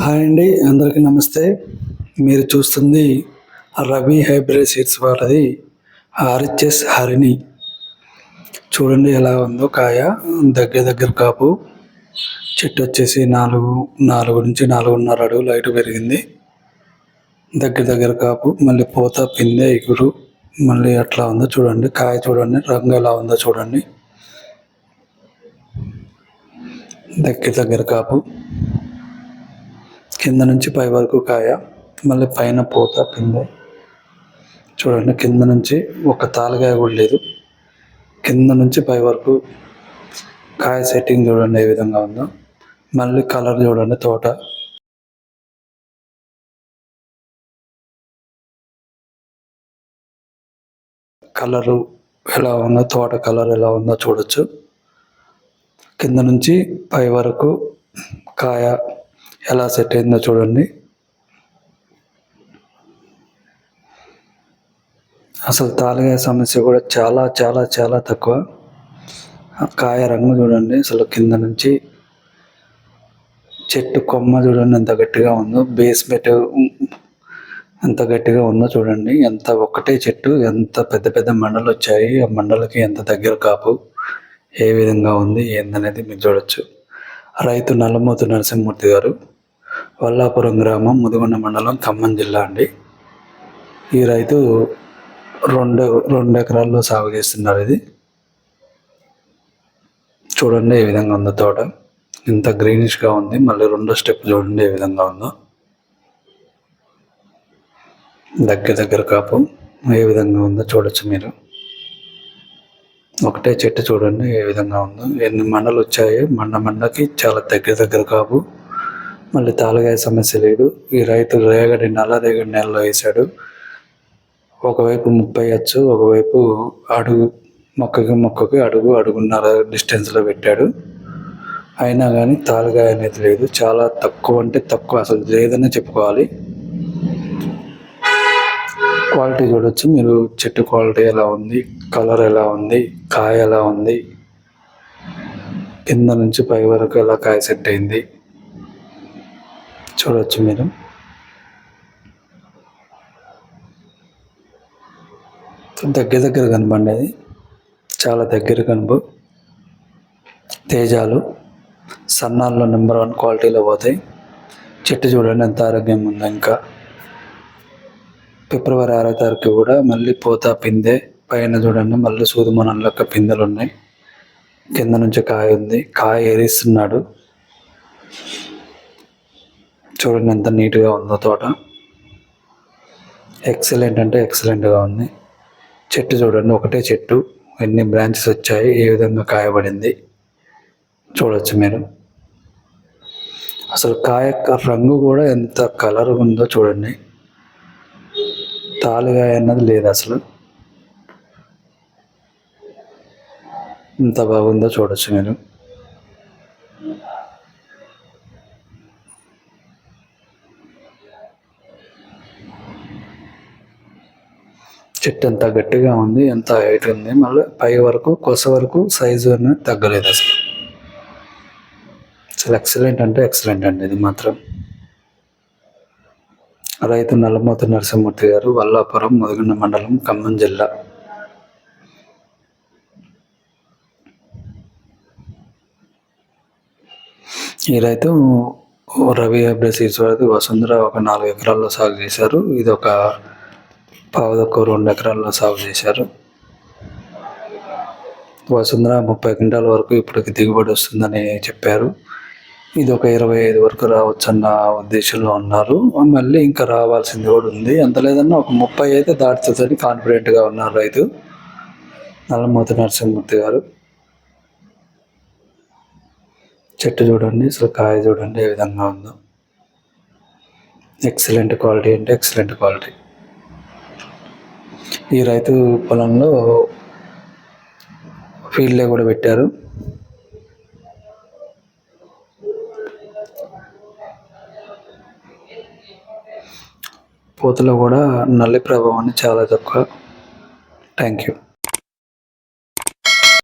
Hi అండి అందరికీ నమస్తే. మీరు చూస్తుంది రవి హైబ్రిడ్ సీడ్స్ వాళ్ళది ఆర్హెచ్ఎస్ హరిణి. చూడండి ఎలా ఉందో కాయ దగ్గర దగ్గర కాపు. చెట్టు వచ్చేసి నాలుగు నాలుగు నుంచి నాలుగున్నర అడుగులు లైట్ పెరిగింది. దగ్గర దగ్గర కాపు మళ్ళీ పూత పిందె ఎగురు మళ్ళీ అట్లా ఉందో చూడండి. కాయ చూడండి రంగు ఎలా ఉందో చూడండి. దగ్గర దగ్గర కాపు. కింద నుంచి పై వరకు కాయ మళ్ళీ పైన పూత పిందె చూడండి కింద నుంచి ఒక తాలకాయ కూడా లేదు. కింద నుంచి పై వరకు కాయ సెట్టింగ్ చూడండి ఏ విధంగా ఉందో. మళ్ళీ కలర్ చూడండి తోట. కలరు ఎలా ఉందో తోట కలర్ ఎలా ఉందో చూడొచ్చు. కింద నుంచి పై వరకు కాయ ఎలా సెట్ అయిందో చూడండి. అసలు తాలిగాయ సమస్య కూడా చాలా చాలా చాలా తక్కువ. కాయ రంగు చూడండి అసలు కింద నుంచి చెట్టు కొమ్మ చూడండి ఎంత గట్టిగా ఉందో. బేస్మెంట్ ఎంత గట్టిగా ఉందో చూడండి. ఎంత ఒక్కటే చెట్టు ఎంత పెద్ద పెద్ద మండలు వచ్చాయి. ఆ మండలకి ఎంత దగ్గర కాపు ఏ విధంగా ఉంది ఏందనేది మీరు చూడొచ్చు. రైతు నల్లమూతు నరసింహమూర్తి గారు. వల్లాపురం గ్రామం ముదిగొండ మండలం ఖమ్మం జిల్లా అండి. ఈ రైతు రెండు రెండు ఎకరాల్లో సాగు చేస్తున్నారు ఇది. చూడండి ఏ విధంగా ఉందో తోట. ఇంత గ్రీనిష్గా ఉంది. మళ్ళీ రెండో స్టెప్ చూడండి ఏ విధంగా ఉందో. దగ్గర దగ్గర కాపు ఏ విధంగా ఉందో చూడొచ్చు మీరు. ఒకటే చెట్టు చూడండి ఏ విధంగా ఉందో. ఎన్ని మండలు వచ్చాయి మండ మండకి చాలా దగ్గర దగ్గర కాపు. మళ్ళీ తాలగాయ సమస్య లేదు. ఈ రైతు రేగడి నల్ల రేగడి నెలలో వేశాడు. ఒకవైపు ముప్పై అచ్చు ఒకవైపు అడుగు మొక్కకి మొక్కకి అడుగు అడుగున్నర డిస్టెన్స్లో పెట్టాడు. అయినా కానీ తాలగాయ అనేది లేదు. చాలా తక్కువ అంటే తక్కువ అసలు లేదనే చెప్పుకోవాలి. క్వాలిటీ చూడొచ్చు. మీరు చెట్టు క్వాలిటీ ఎలా ఉంది కలర్ ఎలా ఉంది కాయ ఎలా ఉంది కింద నుంచి పై వరకు ఎలా కాయ సెట్ అయింది చూడవచ్చు మీరు. దగ్గర దగ్గర కనపడేది చాలా దగ్గర కనుపు. తేజాలు సన్నాల్లో నెంబర్ వన్ క్వాలిటీలో పోతాయి. చెట్టు చూడండి ఎంత ఆరోగ్యంగా ఉందో ఇంకా. ఫిబ్రవరి ఆరో తారీఖు కూడా మళ్ళీ పోతా పిందె. పైన చూడండి మళ్ళీ సూదుమనం లెక్క పిందెలు ఉన్నాయి కింద నుంచి కాయ ఉంది. కాయ ఏరిస్తున్నాడు. చూడండి ఎంత నీట్గా ఉందో తోట. ఎక్సలెంట్ అంటే ఎక్సలెంట్గా ఉంది. చెట్టు చూడండి ఒకటే చెట్టు. ఎన్ని బ్రాంచెస్ వచ్చాయి ఏ విధంగా కాయబడింది చూడవచ్చు మీరు. అసలు కాయ రంగు కూడా ఎంత కలర్ ఉందో చూడండి. తాలుగాయ అన్నది లేదు అసలు. ఎంత బాగుందో చూడొచ్చు మీరు. చెట్టు ఎంత గట్టిగా ఉంది ఎంత హైట్ ఉంది మళ్ళీ పై వరకు కొస వరకు సైజు అనేది తగ్గలేదు అసలు. అసలు ఎక్సలెంట్ అంటే ఎక్సలెంట్ అండి ఇది మాత్రం. రైతు నల్లమూత నరసింహమూర్తి గారు వల్లాపురం ముదిగొండ మండలం ఖమ్మం జిల్లా. ఈ రైతు రవి హైబ్రిడ్ సీడ్స్ వారి వసుంధర ఒక నాలుగు ఎకరాల్లో సాగు చేశారు. ఇది ఒక పావుదొక్క రెండు ఎకరాల్లో సాగు చేశారు. వసుంధర ముప్పై క్వింటాల వరకు ఇప్పటికి దిగుబడి వస్తుందని చెప్పారు. ఇది ఒక ఇరవై ఐదు వరకు రావచ్చు అన్న ఉద్దేశంలో ఉన్నారు. మళ్ళీ ఇంకా రావాల్సింది కూడా ఉంది. ఎంత లేదన్నా ఒక ముప్పై అయితే దాటుతుందని కాన్ఫిడెంట్గా ఉన్నారు రైతు. నల్లమూతి నరసింహమూర్తి గారు. చెట్టు చూడండి అసలు కాయ చూడండి ఏ విధంగా ఉందో. ఎక్సలెంట్ క్వాలిటీ అంటే ఎక్సలెంట్ క్వాలిటీ ఈ రైతు పొలంలో ఫీల్డ్లో కూడా పెట్టారు. పూతలో కూడా నల్లి ప్రభావాన్ని చాలా తక్కువ. Thank you